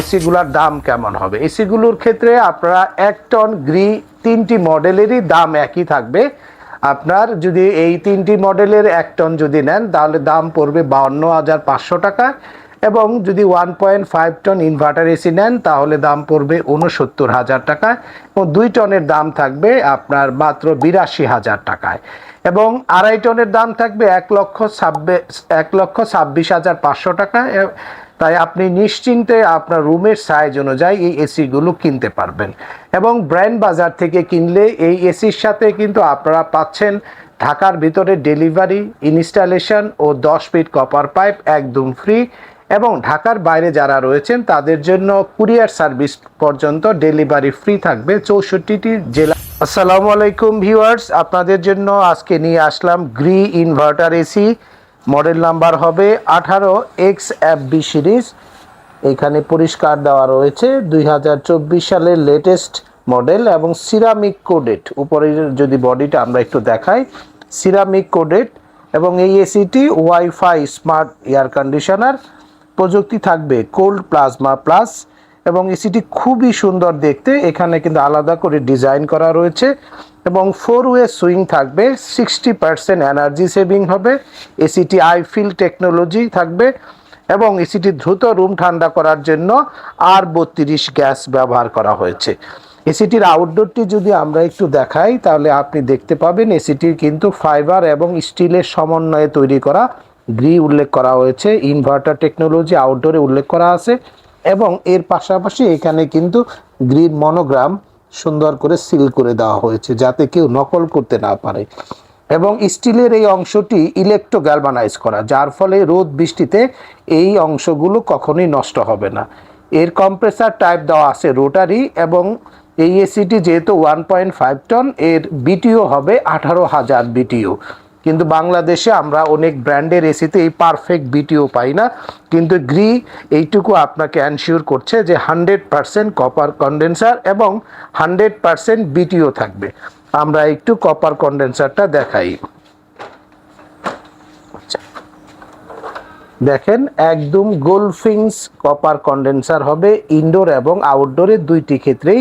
এসিগুলোর দাম কেমন হবে? এসিগুলোর ক্ষেত্রে আপনারা এক টন গ্রি তিনটি মডেলেরই দাম একই থাকবে। আপনার যদি এই তিনটি মডেলের এক টন যদি নেন, তাহলে দাম পড়বে বাউন্ন হাজার পাঁচশো টাকা। এবং যদি one point five ton inverter AC নেন, তাহলে দাম পড়বে উনসত্তর হাজার টাকা এবং দুই টনের দাম থাকবে আপনার মাত্র বিরাশি হাজার টাকায়। এবং আড়াই টনের দাম থাকবে এক লক্ষ ছাব্বিশ এক লক্ষ ছাব্বিশ হাজার পাঁচশো টাকা তাই আপনি নিশ্চিন্তে আপনার রুমের সাইজ অনুযায়ী এই এসিগুলো কিনতে পারবেন। এবং ব্র্যান্ড বাজার থেকে কিনলে এই এসির সাথে কিন্তু আপনারা পাচ্ছেন ঢাকার ভিতরে ডেলিভারি ইনস্টলেশন ও দশ ফিট কপার পাইপ একদম ফ্রি এবং ঢাকার বাইরে যারা রয়েছেন, তাদের জন্য কুরিয়ার সার্ভিস পর্যন্ত ডেলিভারি ফ্রি থাকবে চৌষট্টিটি জেলা। আসসালামু আলাইকুম ভিউয়ার্স, আপনাদের জন্য আজকে নিয়ে আসলাম Gree inverter AC. Model number হবে আঠারো এক্স এফ বি সিরিজ। এখানে পরিষ্কার দেওয়া রয়েছে দুই হাজার চব্বিশ সালের লেটেস্ট মডেল এবং সিরামিক কোডেড। উপরের যদি বডিটা আমরা একটু দেখাই, সিরামিক কোডেড এবং এই এসিটি ওয়াইফাই স্মার্ট এয়ার কন্ডিশনার। প্রযুক্তি থাকবে কোল্ড প্লাজমা প্লাস এবং এসিটি খুবই সুন্দর দেখতে। এখানে কিন্তু আলাদা করে ডিজাইন করা রয়েছে এবং ফোর ওয়ে সুইং থাকবে সিক্সটি পার্সেন্ট এনার্জি সেভিং হবে এসিটি আইফিল টেকনোলজি থাকবে এবং এসিটি দ্রুত রুম ঠান্ডা করার জন্য আর বত্রিশ গ্যাস ব্যবহার করা হয়েছে। এসিটির আউটডোরটি যদি আমরা একটু দেখাই, তাহলে আপনি দেখতে পাবেন এসিটির কিন্তু ফাইবার এবং স্টিলের সমন্বয়ে তৈরি করা গ্রি উল্লেখ করা হয়েছে ইনভার্টার টেকনোলজি আউটডোরে উল্লেখ করা আছে এবং এর পাশাপাশি এখানে কিন্তু গ্রিন মনোগ্রাম সুন্দর করে সিল করে দেওয়া হয়েছে যাতে কেউ নকল করতে না পারে। এবং স্টিলের এই অংশটি ইলেকট্রো গ্যালভানাইজ করা, যার ফলে রোদ বৃষ্টিতে এই অংশগুলো কখনোই নষ্ট হবে না। এর কম্প্রেসার টাইপ দেওয়া আছে রোটারি এবং এই এসিটি যেহেতু ওয়ান পয়েন্ট ফাইভ টন এর বিটিও হবে আঠারো হাজার বিটিও কিন্তু বাংলাদেশে আমরা অনেক ব্র্যান্ডের এসিতে এই পারফেক্ট বিটিও পাই না। কিন্তু গ্রি এইটুকু আপনাকে অ্যানশিওর করছে যে হান্ড্রেড পারসেন্ট কপার কন্ডেন্সার এবং হান্ড্রেড পারসেন্ট বিটিও থাকবে। আমরা একটু কপার কন্ডেন্সারটা দেখাই। দেখেন একদম গোলফিংস কপার কন্ডেন্সার হবে ইনডোর এবং আউটডোরের দুইটি ক্ষেত্রেই।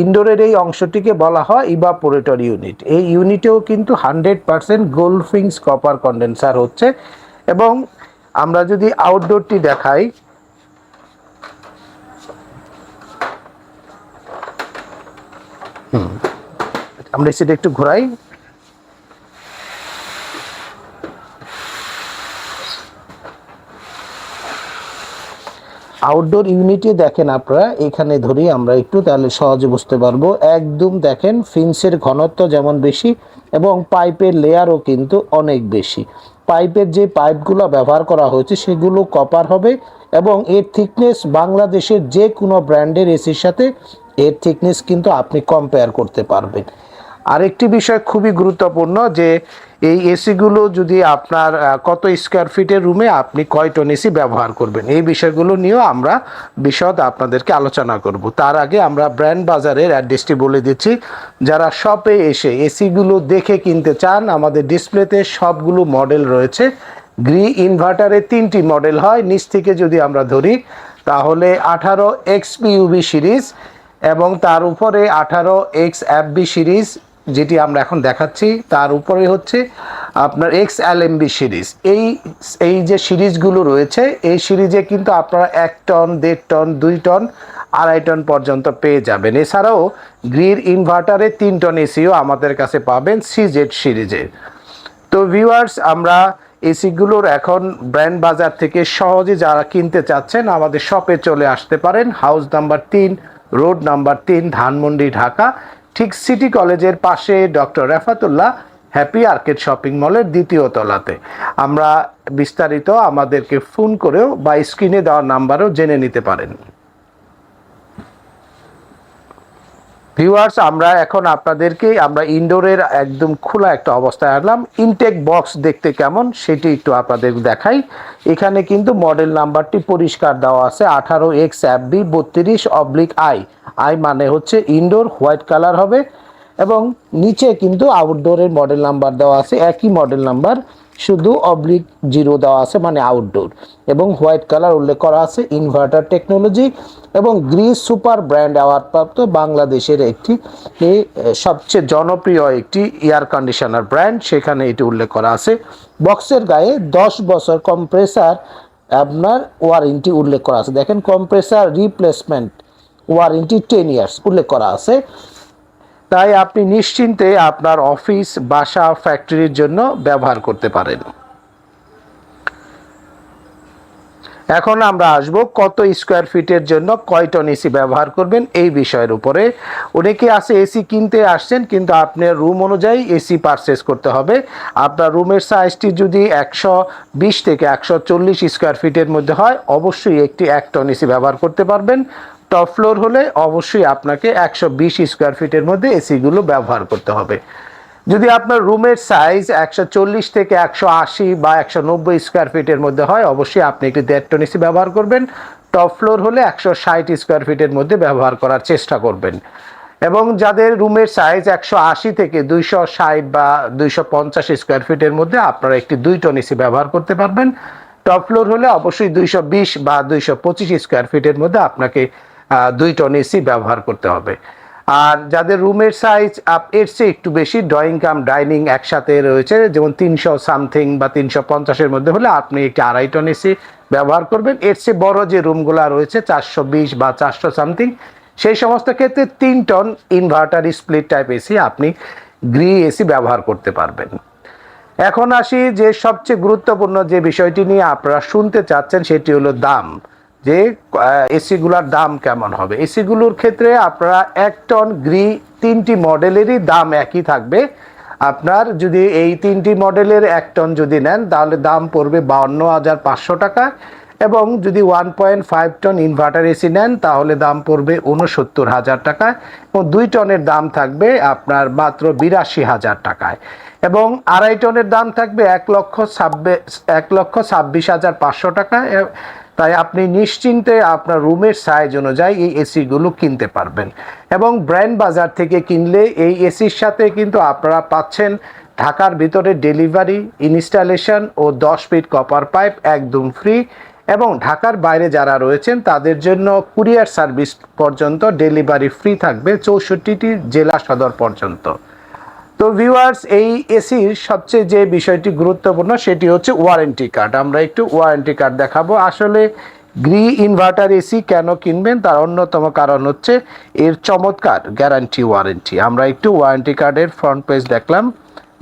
ইনডোরের এই অংশটিকে বলা হয় ইভাপোরেটর ইউনিট এই ইউনিটেও কিন্তু হান্ড্রেড পারসেন্ট গোলফিংস কপার কন্ডেন্সার হচ্ছে এবং আমরা যদি আউটডোরটি দেখাই আমরা সেটা একটু ঘোরাই। আউটডোর ইউনিটে দেখেন আপনারা, এখানে ধরি আমরা একটু তাহলে সহজে বুঝতে পারব। একদম দেখেন ফিন্সের ঘনত্ব যেমন বেশি এবং পাইপের লেয়ারও কিন্তু অনেক বেশি। পাইপের যে পাইপগুলো ব্যবহার করা হয়েছে, সেগুলো কপার হবে এবং এর থিকনেস বাংলাদেশের যে কোনো ব্র্যান্ডের এসির সাথে এর থিকনেস কিন্তু আপনি কম্পেয়ার করতে পারবেন। আরেকটি বিষয় খুবই গুরুত্বপূর্ণ যে এই এসিগুলো যদি আপনার কত স্কোয়ার ফিটের রুমে আপনি কয় টন এসি ব্যবহার করবেন? এই বিষয়গুলো নিয়েও আমরা বিশদ আপনাদেরকে আলোচনা করব। তার আগে আমরা ব্র্যান্ড বাজারের অ্যাড্রেসটি বলে দিচ্ছি। যারা শপে এসে এসিগুলো দেখে কিনতে চান, আমাদের ডিসপ্লেতে সবগুলো মডেল রয়েছে। গ্রি ইনভার্টারের তিনটি মডেল হয়। নিচ থেকে যদি আমরা ধরি, তাহলে আঠারো এক্সপিউবি সিরিজ এবং তার উপরে আঠারো এক্স অ্যাপবি সিরিজ যেটি আমরা এখন দেখাচ্ছি, তার উপরে হচ্ছে আপনার এক্স এলএমবি সিরিজ। এই এই যে সিরিজগুলো রয়েছে, এই সিরিজে কিন্তু আপনারা এক টন, দেড় টন, দুই টন, আড়াই টন পর্যন্ত পেয়ে যাবেন। এছাড়াও গ্রির ইনভার্টারে তিন টন এসিও আমাদের কাছে পাবেন সিজেড সিরিজের তো ভিউয়ার্স আমরা এসিগুলোর এখন ব্র্যান্ড বাজার থেকে সহজে যারা কিনতে চাচ্ছেন, আমাদের শপে চলে আসতে পারেন। হাউস নাম্বার তিন, রোড নাম্বার তিন, ধানমন্ডি, ঢাকা। ঠিক সিটি কলেজের পাশে doctor Refatullah happy arcade shopping মলের দ্বিতীয় তলাতে। আমরা বিস্তারিত আমাদেরকে ফোন করেও বা স্ক্রিনে দেওয়া নাম্বারও জেনে নিতে পারেন। ভিউয়ার্স আমরা এখন আপনাদেরকে, আমরা ইনডোরের একদম খোলা একটা অবস্থায় আনলাম। ইনটেক বক্স দেখতে কেমন, সেটি একটু আপনাদের দেখাই। এখানে কিন্তু মডেল নাম্বারটি পরিষ্কার দেওয়া আছে, আঠারো এক্স অ্যাপ বি, বত্রিশ অবলিক আই আই মানে হচ্ছে ইনডোর হোয়াইট কালার হবে। এবং নিচে কিন্তু আউটডোরের মডেল নাম্বার দেওয়া আছে, একই মডেল নাম্বার শুধু অবলিক জিরো দেওয়া আছে মানে আউটডোর এবং হোয়াইট কালার উল্লেখ করা আছে ইনভার্টার টেকনোলজি এবং গ্রিস সুপার ব্র্যান্ড অ্যাওয়ার্ড প্রাপ্ত বাংলাদেশের একটি সবচেয়ে জনপ্রিয় একটি এয়ার কন্ডিশনার ব্র্যান্ড সেখানে এটি উল্লেখ করা আছে। বক্সের গায়ে দশ বছর কম্প্রেসার আপনার ওয়ারেন্টি উল্লেখ করা আছে। দেখেন compressor replacement warranty ten years উল্লেখ করা আছে। তাই আপনি নিশ্চিন্তে আপনার অফিস, বাসা, ফ্যাক্টরির জন্য ব্যবহার করতে পারেন। এখন আমরা আসব কত স্কোয়ার ফিটের জন্য কয় টন এসি ব্যবহার করবেন এই বিষয়ের উপরে। অনেকে আছে এসি কিনতে আসছেন, কিন্তু আপনার রুম অনুযায়ী এসি পারচেস করতে হবে। আপনার রুমের সাইজটি যদি একশো বিশ থেকে একশো চল্লিশ স্কোয়ার ফিটের মধ্যে হয়, অবশ্যই একটি এক টন এসি ব্যবহার করতে পারবেন। টপ ফ্লোর হলে অবশ্যই আপনাকে একশো বিশ স্কোয়ার ফিটের মধ্যে এসিগুলো ব্যবহার করতে হবে। যদি আপনার রুমের সাইজ একশো চল্লিশ থেকে একশো আশি বা একশো নব্বই স্কোয়ার ফিটের মধ্যে হয়, অবশ্যই আপনি একটি দেড় টন এসি ব্যবহার করবেন। টপ ফ্লোর হলে একশো ষাট স্কোয়ার ফিটের মধ্যে ব্যবহার করার চেষ্টা করবেন। এবং যাদের রুমের সাইজ একশো আশি থেকে দুইশো ষাট বা দুইশো পঞ্চাশ স্কোয়ার ফিটের মধ্যে, আপনারা একটি দুই টন এসি ব্যবহার করতে পারবেন। টপ ফ্লোর হলে অবশ্যই দুইশো বিশ বা দুইশো পঁচিশ স্কোয়ার ফিটের মধ্যে আপনাকে দুই টন এসি ব্যবহার করতে হবে। আর যাদের রুমের সাইজ আপ এর চেয়ে একটু বেশি ড্রয়িং কাম ডাইনিং একসাথে রয়েছে, যেমন তিনশো সামথিং বা তিনশো পঞ্চাশের মধ্যে হলে আপনি একটি আড়াই টন এসি ব্যবহার করবেন। এর চেয়ে বড় যে রুমগুলো রয়েছে, চারশো বিশ বা চারশো সামথিং সেই সমস্ত ক্ষেত্রে তিন ton inverter split type AC আপনি গ্রি এসি ব্যবহার করতে পারবেন। এখন আসি যে সবচেয়ে গুরুত্বপূর্ণ যে বিষয়টি নিয়ে আপনারা শুনতে চাচ্ছেন, সেটি হলো দাম। যে এসিগুলোর দাম কেমন হবে? এসিগুলোর ক্ষেত্রে আপনারা এক টন গ্রি তিনটি মডেলেরই দাম একই থাকবে। আপনার যদি এই তিনটি মডেলের এক টন যদি নেন, তাহলে দাম পড়বে বাউন্ন হাজার পাঁচশো টাকা এবং যদি one point five ton inverter AC নেন, তাহলে দাম পড়বে উনসত্তর হাজার টাকা এবং দুই টনের দাম থাকবে আপনার মাত্র বিরাশি হাজার টাকায়। এবং আড়াই টনের দাম থাকবে এক লক্ষ ছাব্বিশ এক লক্ষ ছাব্বিশ হাজার পাঁচশো টাকা তাই আপনি নিশ্চিন্তে আপনার রুমের সাইজ অনুযায়ী এই এসিগুলো কিনতে পারবেন। এবং ব্র্যান্ড বাজার থেকে কিনলে এই এসির সাথে কিন্তু আপনারা পাচ্ছেন ঢাকার ভিতরে ডেলিভারি, ইনস্টলেশন ও দশ ফিট কপার পাইপ একদম ফ্রি এবং ঢাকার বাইরে যারা রয়েছেন, তাদের জন্য কুরিয়ার সার্ভিস পর্যন্ত ডেলিভারি ফ্রি থাকবে চৌষট্টিটি জেলা সদর পর্যন্ত। তো ভিউয়ার্স এই এসির সবচেয়ে যে বিষয়টি গুরুত্বপূর্ণ সেটি হচ্ছে ওয়ারেন্টি কার্ড আমরা একটু ওয়ারেন্টি কার্ড দেখাবো। আসলে গ্রি ইনভার্টার এসি কেন কিনবেন? তার অন্যতম কারণ হচ্ছে এর চমৎকার গ্যারান্টি ওয়ারেন্টি আমরা একটু ওয়ারেন্টি কার্ডের ফ্রন্ট পেজ দেখলাম।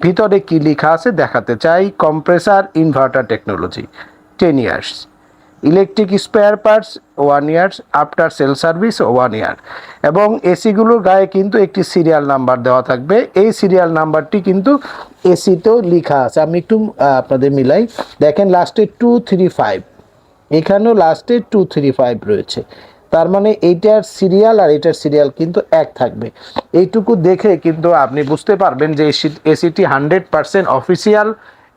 ভিতরে কি লেখা আছে দেখাতে চাই। Compressor inverter technology ten years electric spare parts one years after sale service one year এবং এসিগুলোর গায়ে কিন্তু একটি সিরিয়াল নাম্বার দেওয়া থাকবে। এই সিরিয়াল নাম্বারটি কিন্তু এসিতেও লেখা আছে। আমি একটু আপনাদের মিলাই। দেখেন লাস্টে টু থ্রি ফাইভ এখানেও লাস্টে টু থ্রি ফাইভ রয়েছে। তার মানে এইটার সিরিয়াল আর এটার সিরিয়াল কিন্তু এক থাকবে। এইটুকু দেখে কিন্তু আপনি বুঝতে পারবেন যে এসিটি হান্ড্রেড পার্সেন্ট অফিসিয়াল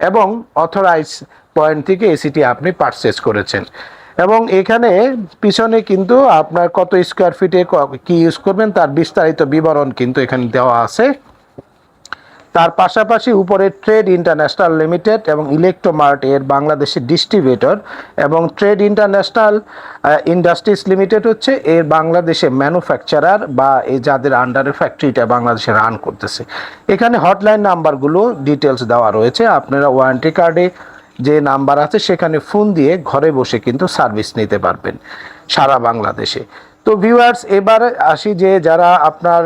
এবং অথরাইজ পয়েন্ট থেকে এসিটি আপনি পারচেস করেছেন। এবং এখানে পিছনে কিন্তু আপনার কত স্কোয়ার ফিটে ক- ইউজ করবেন তার বিস্তারিত বিবরণ কিন্তু এখানে দেওয়া আছে। তার পাশাপাশি উপরে ট্রেড ইন্টারন্যাশনাল লিমিটেড এবং ইলেকট্রোমার্ট এর বাংলাদেশের ডিস্ট্রিবিউটর এবং ট্রেড ইন্টারন্যাশনাল ইন্ডাস্ট্রিজ লিমিটেড হচ্ছে এর বাংলাদেশে ম্যানুফ্যাকচারার বা এই যাদের আন্ডারে ফ্যাক্টরিটা বাংলাদেশে রান করতেছে। এখানে হটলাইন নাম্বারগুলো ডিটেলস দেওয়া রয়েছে। আপনারা ওয়ারেন্টি কার্ডে যে নাম্বার আছে সেখানে ফোন দিয়ে ঘরে বসে কিন্তু সার্ভিস নিতে পারবেন সারা বাংলাদেশে। তো ভিউয়ার্স এবার আসি যে যারা আপনার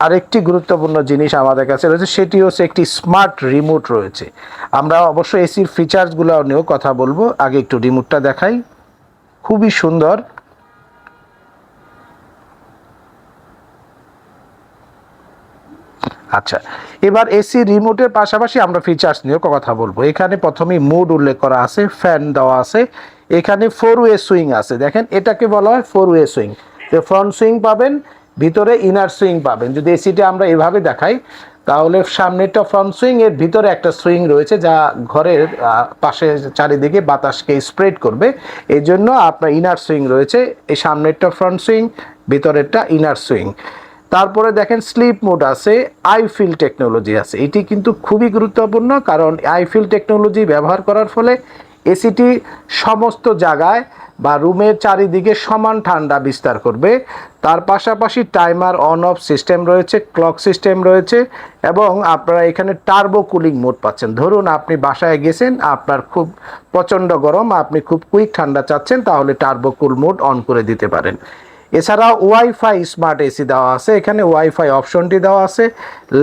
আরেকটি গুরুত্বপূর্ণ জিনিস আমাদের কাছে রয়েছে, সেটি হচ্ছে একটি স্মার্ট রিমোট রয়েছে। আমরা অবশ্য এসির ফিচার্সগুলো নিয়েও কথা বলব। আগে একটু রিমোটটা দেখাই। খুবই সুন্দর। আচ্ছা এবার এসি রিমোটের পাশাপাশি আমরা ফিচার্স নিয়েও কথা বলব। এখানে প্রথমেই মুড উল্লেখ করা আছে ফ্যান দেওয়া আছে, এখানে ফোর ওয়ে সুইং আছে। দেখেন, এটাকে বলা হয় four way swing front swing পাবেন, ভিতরে ইনার সুইং পাবেন। যদি এসিটা আমরা এভাবে দেখাই, তাহলে সামনেরটা ফ্রন্ট সুইং এর ভিতরে একটা সুইং রয়েছে যা ঘরের পাশে চারিদিকে বাতাসকে স্প্রেড করবে। এই জন্য আপনার ইনার সুইং রয়েছে, এই সামনেরটা ফ্রন্ট সুইং ভিতরেরটা ইনার সুইং তারপরে দেখেন স্লিপ মোড আছে আইফিল টেকনোলজি আছে। এটি কিন্তু খুবই গুরুত্বপূর্ণ কারণ আইফিল টেকনোলজি ব্যবহার করার ফলে এসিটি সমস্ত জায়গায় বা রুমের চারিদিকে সমান ঠান্ডা বিস্তার করবে। তার পাশাপাশি টাইমার অন অফ সিস্টেম রয়েছে, ক্লক সিস্টেম রয়েছে এবং আপনারা এখানে টার্বো কুলিং মোড পাচ্ছেন। ধরুন আপনি বাসায় গেছেন, আপনার খুব প্রচণ্ড গরম, আপনি খুব কুইক ঠান্ডা চাচ্ছেন, তাহলে টার্বো কুল মোড অন করে দিতে পারেন। এছাড়া ওয়াইফাই স্মার্ট এসি দেওয়া আছে, এখানে ওয়াইফাই অপশনটি দেওয়া আছে,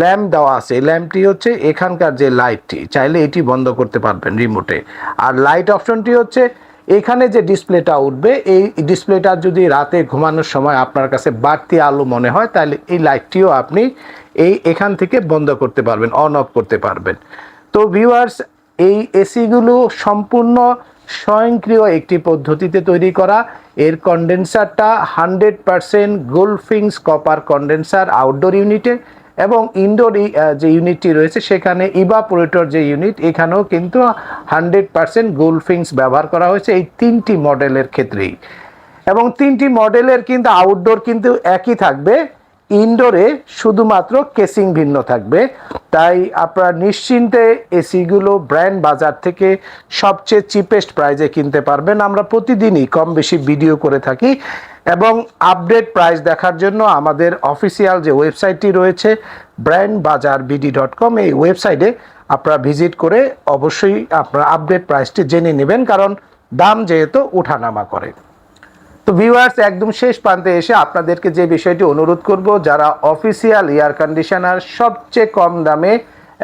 ল্যাম্প দেওয়া আছে। ল্যাম্পটি হচ্ছে এখানকার যে লাইটটি, চাইলে এটি বন্ধ করতে পারবেন রিমোটে। আর লাইট অপশনটি হচ্ছে এখানে যে ডিসপ্লেটা উঠবে, এই ডিসপ্লেটা যদি রাতে ঘুমানোর সময় আপনার কাছে বাড়তি আলো মনে হয়, তাহলে এই লাইটটিও আপনি এই এখান থেকে বন্ধ করতে পারবেন, অন অফ করতে পারবেন। তো ভিউয়ার্স, এই এসিগুলো সম্পূর্ণ স্বয়ংক্রিয় একটি পদ্ধতিতে তৈরি করা। এর কন্ডেন্সারটা hundred percent গোলফিংস copper condenser outdoor ইউনিটে এবং ইনডোর যে ইউনিটটি রয়েছে, সেখানে ইভাপোরেটর যে ইউনিট এখানেও কিন্তু হান্ড্রেড পারসেন্ট গোলফিংস ব্যবহার করা হয়েছে এই তিনটি মডেলের ক্ষেত্রেই। এবং তিনটি মডেলের কিন্তু আউটডোর কিন্তু একই থাকবে। ইনডোরে শুধুমাত্র কেসিং ভিন্ন থাকবে, তাই আপনারা নিশ্চিন্তে এসিগুলো ব্র্যান্ড বাজার থেকে সবচেয়ে চিপেস্ট প্রাইজে কিনতে পারবেন। আমরা প্রতিদিনই কম বেশি ভিডিও করে থাকি এবং আপডেট প্রাইস দেখার জন্য আমাদের অফিসিয়াল যে ওয়েবসাইটটি রয়েছে ব্র্যান্ড বাজার বিডি ডট কম এই ওয়েবসাইটে আপনারা ভিজিট করে অবশ্যই আপনারা আপডেট প্রাইসটি জেনে নেবেন, কারণ দাম যেহেতু ওঠানামা করে। তো ভিউয়ার্স একদম শেষ প্রান্তে এসে আপনাদেরকে যে বিষয়টি অনুরোধ করব, যারা অফিসিয়াল এয়ার কন্ডিশনার সবচেয়ে কম দামে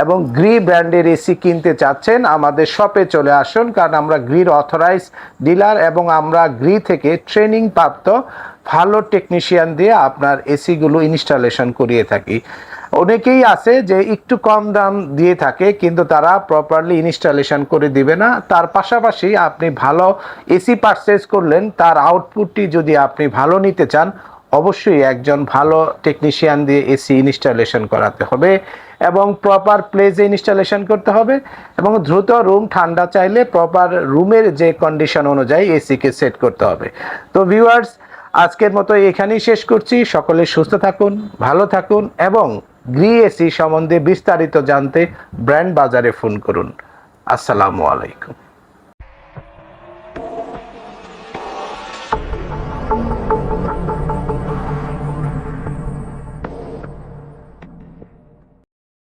এবং গ্রি ব্র্যান্ডের এসি কিনতে চাচ্ছেন, আমাদের শপে চলে আসুন, কারণ আমরা গ্রির অথরাইজ ডিলার এবং আমরা গ্রি থেকে ট্রেনিং প্রাপ্ত ভালো টেকনিশিয়ান দিয়ে আপনার এসিগুলো ইনস্টলেশন করিয়ে থাকি। অনেকেই আছে যে একটু কম দাম দিয়ে থাকে, কিন্তু তারা প্রপারলি ইনস্টলেশন করে দিবে না। তার পাশাপাশি আপনি ভালো এসি পারচেজ করলেন, তার আউটপুটটি যদি আপনি ভালো নিতে চান, অবশ্যই একজন ভালো টেকনিশিয়ান দিয়ে এসি ইনস্টলেশন করাতে হবে এবং প্রপার প্লেসে ইনস্টলেশন করতে হবে এবং দ্রুত রুম ঠান্ডা চাইলে প্রপার রুমের যে কন্ডিশন অনুযায়ী এসিকে সেট করতে হবে। তো ভিউয়ার্স আজকের মতো এখানেই শেষ করছি। সকলে সুস্থ থাকুন, ভালো থাকুন এবং গ্রি এসি সম্বন্ধে বিস্তারিত জানতে ব্র্যান্ড বাজারে ফোন করুন। আসসালামু আলাইকুম।